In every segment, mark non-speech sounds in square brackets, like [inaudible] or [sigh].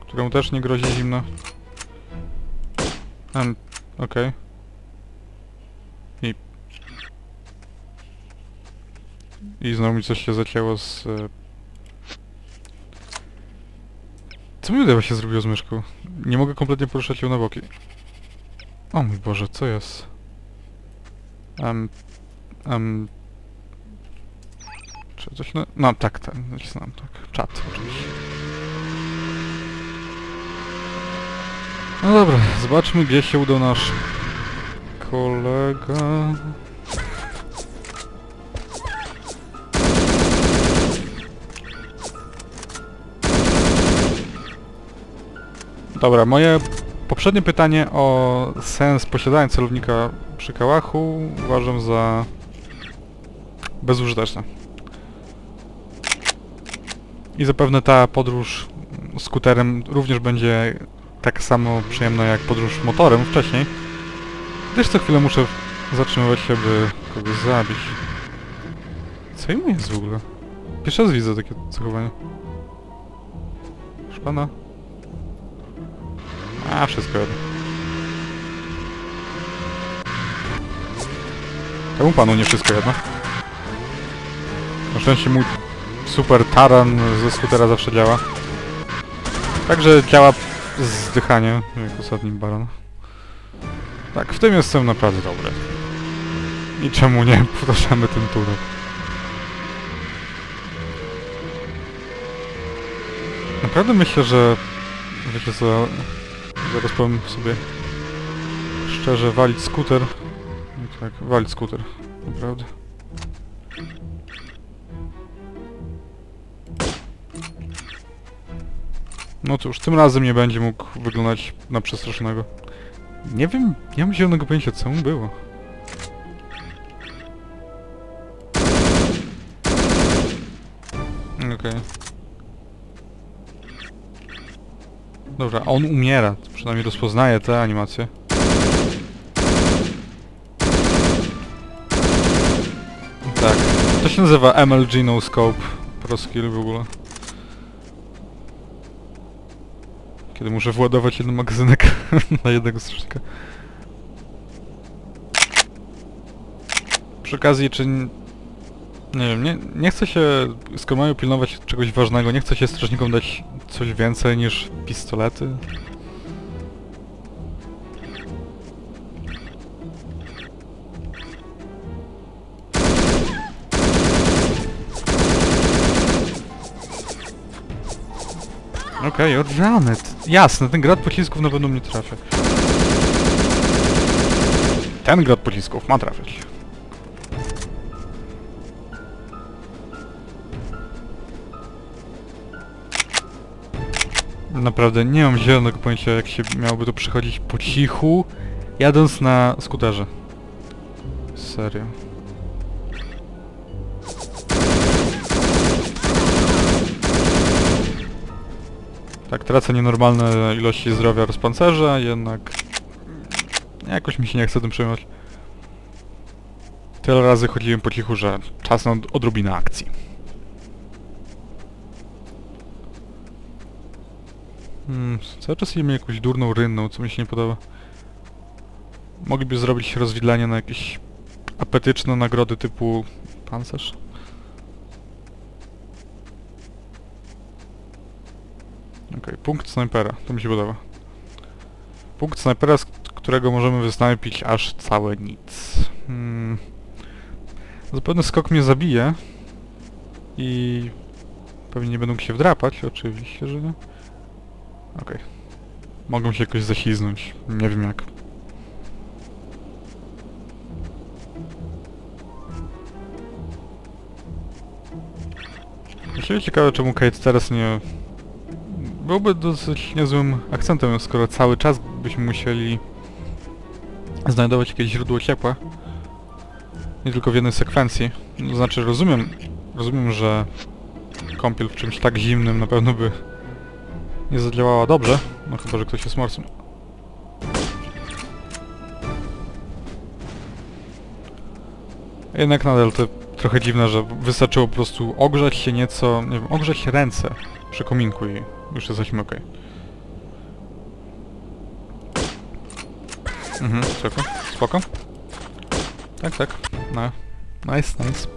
Któremu też nie grozi zimno. Em, okej. I... I znowu mi coś się zacięło z... e, Co mi udało się zrobiło z myszką? Nie mogę kompletnie poruszać ją na boki. O mój Boże, co jest? Um, um, na... No tak, tak, nacisnąłem, tak. Czat, oczywiście. No dobra, zobaczmy gdzie się udał nasz kolega. Dobra, moje poprzednie pytanie o sens posiadania celownika przy kałachu uważam za bezużyteczne. I zapewne ta podróż skuterem również będzie tak samo przyjemna jak podróż motorem wcześniej. Gdyż co chwilę muszę zatrzymywać się, by kogoś zabić. Co im jest w ogóle? Pierwszy raz widzę takie zachowanie. Proszę pana. A, wszystko jedno. Temu panu nie wszystko jedno. Na szczęście mój super taran ze skutera zawsze działa. Także działa zdychanie, jak ostatni baron. Tak, w tym jestem naprawdę dobry. I czemu nie [laughs] powtarzamy ten tunel? Naprawdę myślę, że... Wiecie co... Zaraz powiem sobie... Szczerze, walić skuter. Tak, walić skuter. Naprawdę. No cóż, tym razem nie będzie mógł wyglądać na przestraszonego. Nie wiem, nie mam zielonego pojęcia, co mu było. Okej. Dobra, on umiera. Przynajmniej rozpoznaje te animacje. Tak. To się nazywa MLG No Scope Pro Skill w ogóle. Kiedy muszę władować jeden magazynek [laughs] na jednego strażnika. Przy okazji, czy... Nie wiem, nie, nie chcę się, skoro pilnować czegoś ważnego, nie chcę się strażnikom dać coś więcej niż pistolety. Okej, okay, odrany. Jasne, ten grad pocisków na pewno mnie trafia. Ten grad pocisków ma trafiać. Naprawdę nie mam zielonego pojęcia jak się miałoby to przechodzić po cichu, jadąc na skuterze. Serio. Tak, tracę nienormalne ilości zdrowia rozpancerza, jednak... Jakoś mi się nie chce tym przejmować. Tyle razy chodziłem po cichu, że czas na od- odrobinę akcji. Hmm, cały czas jemy jakąś durną rynną, co mi się nie podoba. Mogliby zrobić rozwidlenie na jakieś apetyczne nagrody typu pancerz? Okej, punkt snajpera, to mi się podoba. Punkt snajpera, z którego możemy wysnajpić aż całe nic. Hmm. Zapewne skok mnie zabije. I... Pewnie nie mógł się wdrapać, oczywiście, że nie. Okej. Mogą się jakoś zaśliznąć, nie wiem jak. Właściwie ciekawe czemu Kate teraz nie... Byłby dosyć niezłym akcentem, skoro cały czas byśmy musieli znajdować jakieś źródło ciepła. Nie tylko w jednej sekwencji. To znaczy rozumiem, rozumiem, że kąpiel w czymś tak zimnym na pewno by nie zadziałała dobrze. No chyba, że ktoś jest morsem. Jednak nadal te trochę dziwne, że wystarczyło po prostu ogrzać się nieco, nie wiem, ogrzać ręce przy kominku i już jesteśmy okej. Mhm, spoko, spoko. Tak, tak, no. Nice, nice.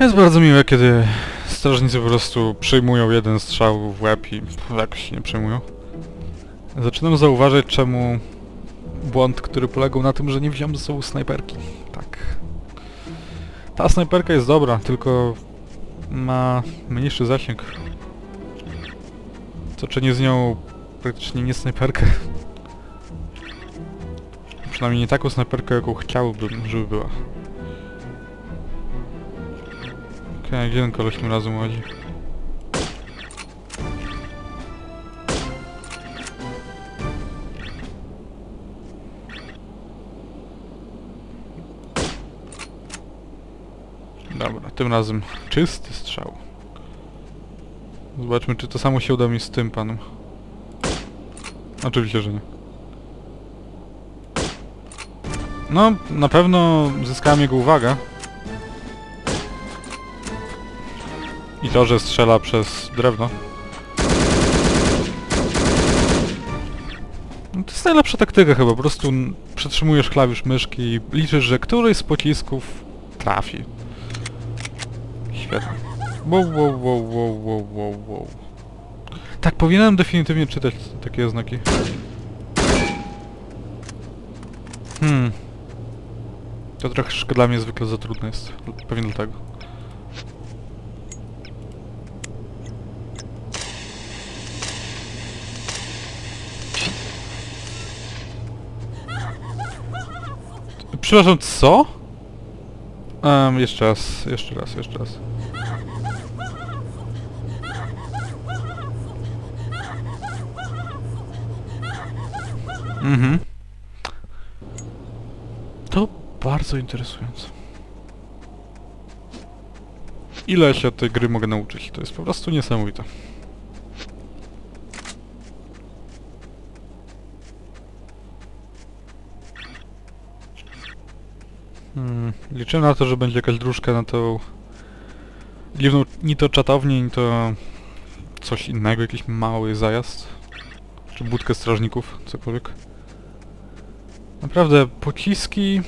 Jest bardzo miłe, kiedy strażnicy po prostu przyjmują jeden strzał w łeb i jakoś [laughs] się nie przejmują. Zaczynam zauważać, czemu błąd, który polegał na tym, że nie wziąłem ze sobą snajperki. Tak. Ta snajperka jest dobra, tylko ma mniejszy zasięg. Co czyni z nią praktycznie nie snajperkę. Przynajmniej nie taką snajperkę, jaką chciałbym, żeby była. Okej, gdzie ten koleś tym razem ładzi? Dobra, tym razem czysty strzał. Zobaczmy, czy to samo się uda mi z tym panem. Oczywiście, że nie. No, na pewno zyskałem jego uwagę. I to, że strzela przez drewno. No, to jest najlepsza taktyka chyba, po prostu przytrzymujesz klawisz myszki i liczysz, że któryś z pocisków trafi. Świetnie. Wow, wow, wow, wow, wow, wow, wow. Tak, powinienem definitywnie czytać takie znaki. Hmm. To troszkę dla mnie zwykle za trudne jest. Pewnie dlatego. Przepraszam, co? Um, jeszcze raz, jeszcze raz, jeszcze raz. Mhm. To bardzo interesujące. Ile się tej gry mogę nauczyć? To jest po prostu niesamowite. Hmm, liczyłem na to, że będzie jakaś dróżka na tą... Dziwną, ni to czatownię, ni to coś innego, jakiś mały zajazd. Czy budkę strażników, cokolwiek. Naprawdę, pociski,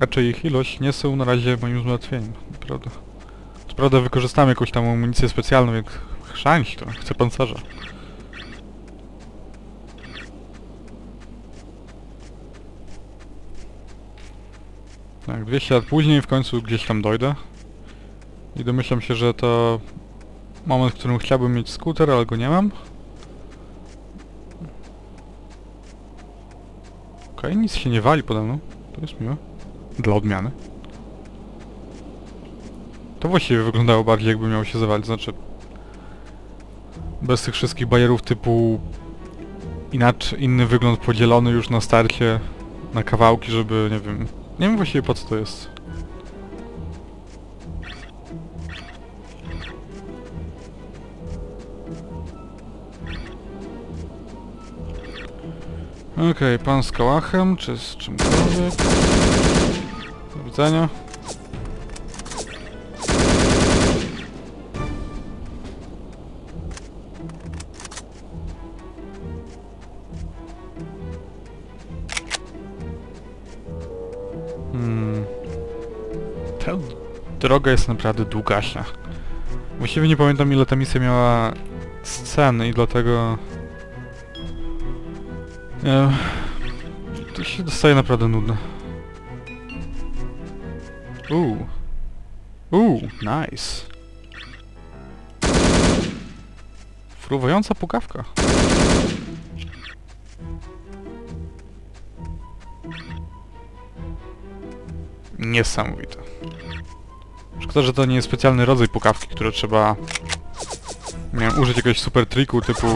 raczej ich ilość, nie są na razie moim zmartwieniem, naprawdę. Co prawda wykorzystamy jakąś tam amunicję specjalną, jak chrzanić to, chcę pancerza. Tak, 200 lat później w końcu gdzieś tam dojdę. I domyślam się, że to moment, w którym chciałbym mieć skuter, ale go nie mam. Okej, nic się nie wali pode mną. To jest miłe. Dla odmiany. To właściwie wyglądało bardziej jakby miało się zawalić, znaczy... Bez tych wszystkich bajerów typu... Inaczej, inny wygląd podzielony już na starcie na kawałki, żeby, nie wiem... Nie wiem właściwie po co to jest. Okej, pan z kałachem, czy z czymkolwiek. Do widzenia. Hmm. Ta droga jest naprawdę długaśna. Właściwie nie pamiętam ile ta misja miała scen i dlatego... To się dostaje naprawdę nudne. Uuu. Uuu, nice. Fruwająca pukawka. Niesamowite. Szkoda, że to nie jest specjalny rodzaj pukawki, które trzeba... Nie wiem, użyć jakiegoś super triku typu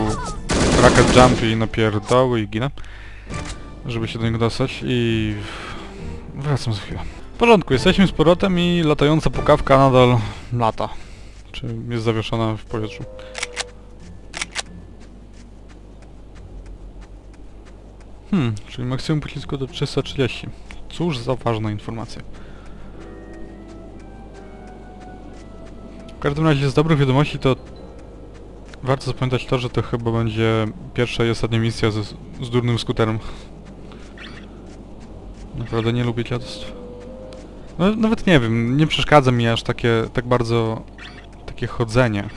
Rocket Jump i napierdoły i ginę. Żeby się do niego dostać i... Wracam za chwilę. W porządku, jesteśmy z powrotem i latająca pukawka nadal lata. Czy jest zawieszona w powietrzu. Hmm, czyli maksimum pocisku to 330. Cóż za ważna informacja. każdym razie z dobrych wiadomości to warto zapamiętać to, że to chyba będzie pierwsza i ostatnia misja z, z durnym skuterem. Naprawdę nie lubię dziadostw. No, nawet nie wiem, nie przeszkadza mi aż takie, tak bardzo takie chodzenie.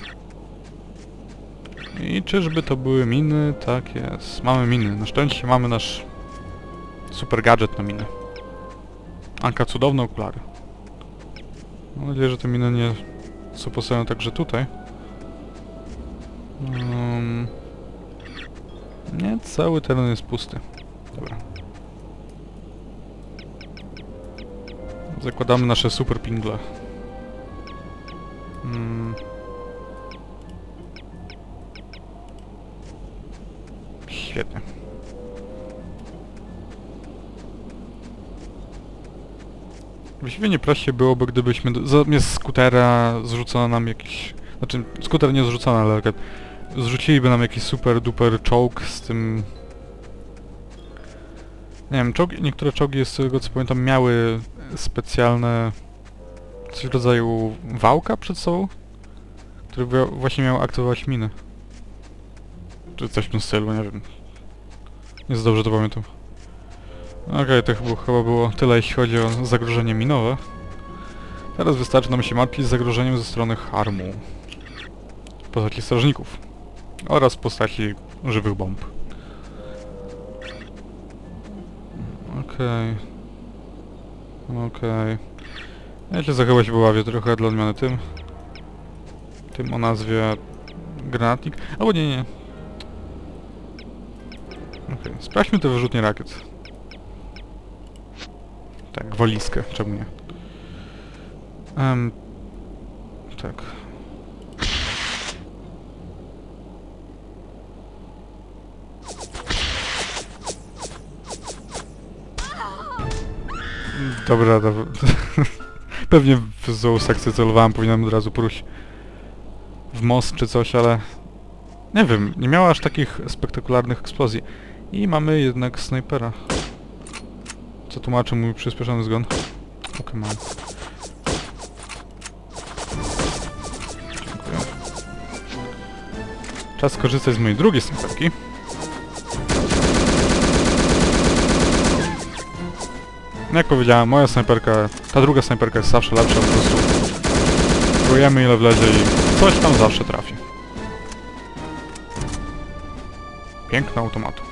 I czyżby to były miny? Tak jest. Mamy miny. Na szczęście mamy nasz super gadżet na miny. Anka, cudowne okulary. Mam nadzieję, że te miny nie są postawione także tutaj. Um, nie, cały teren jest pusty. Dobra. Zakładamy nasze super pingle. Mm. Świetnie. Właściwie nie prościej byłoby, gdybyśmy zamiast skutera zrzucono nam jakiś... Znaczy, skuter nie zrzucono, ale tak zrzuciliby nam jakiś super duper czołg z tym... Nie wiem, czołgi, niektóre czołgi z tego co pamiętam miały specjalne... coś w rodzaju wałka przed sobą, który właśnie miał aktywować miny. Czy coś w tym stylu, nie wiem. Nie za dobrze to pamiętam. Okej, to chyba, chyba było tyle jeśli chodzi o zagrożenie minowe. Teraz wystarczy nam się martwić zagrożeniem ze strony harmu. Postaci strażników. Oraz postaci żywych bomb. Okej. Okej. Ja się za się pobawię trochę dla odmiany tym. Tym o nazwie granatnik. Albo nie, nie. Okej, sprawdźmy te wyrzutnie rakiet. Tak, walizkę, czemu nie? Em, tak. Dobra, dobra. [laughs] Pewnie w złą sekcję celowałem, powinienem od razu pójść w most czy coś, ale... Nie wiem, nie miała aż takich spektakularnych eksplozji. I mamy jednak snajpera. Co tłumaczy mój przyspieszony zgon. Okej, mam. Dziękuję. Czas skorzystać z mojej drugiej snajperki. No Jak powiedziałem, moja snajperka, ta druga snajperka jest zawsze lepsza, po prostu próbujemy ile wlezie i coś tam zawsze trafi. Piękny automatu.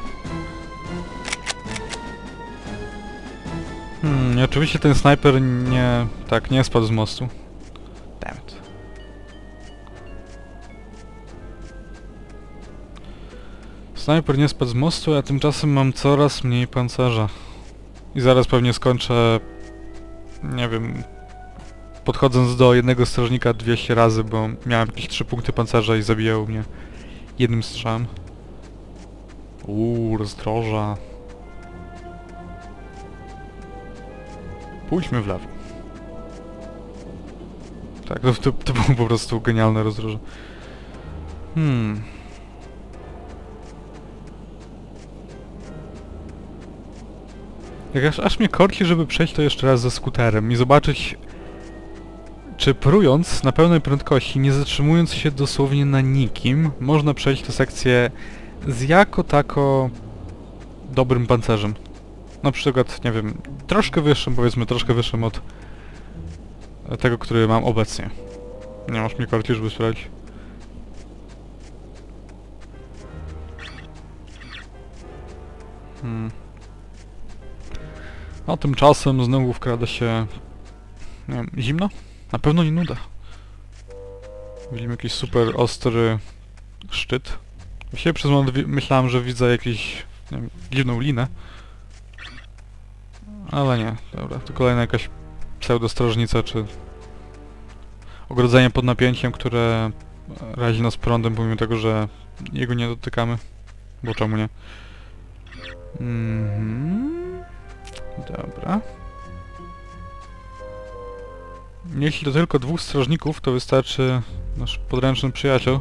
Hmm, i oczywiście ten snajper nie... tak, nie spadł z mostu. Dammit. Snajper nie spadł z mostu, a tymczasem mam coraz mniej pancerza. I zaraz pewnie skończę... nie wiem... podchodząc do jednego strażnika 200 razy, bo miałem jakieś 3 punkty pancerza i zabijał mnie jednym strzałem. Uuu, rozdroża. Pójdźmy w lewo. Tak, to, to, to było po prostu genialne rozdroże. Hmm. Jak aż, aż mnie korci, żeby przejść to jeszcze raz ze skuterem i zobaczyć, czy prując na pełnej prędkości, nie zatrzymując się dosłownie na nikim, można przejść tę sekcję z jako tako dobrym pancerzem. Na przykład, nie wiem, troszkę wyższym, powiedzmy, troszkę wyższym od tego, który mam obecnie. Nie masz mnie korci, żeby sprawdzić. Hmm. A tymczasem znowu wkrada się... Nie wiem, zimno? Na pewno nie nuda. Widzimy jakiś super ostry szczyt. Właściwie przez moment myślałem, że widzę jakąś nie wiem, dziwną linę. Ale nie, dobra, to kolejna jakaś pseudostrażnica, czy ogrodzenie pod napięciem, które razi nas prądem, pomimo tego, że jego nie dotykamy. Bo czemu nie? Mhm. Dobra. Jeśli to tylko dwóch strażników, to wystarczy nasz podręczny przyjaciel,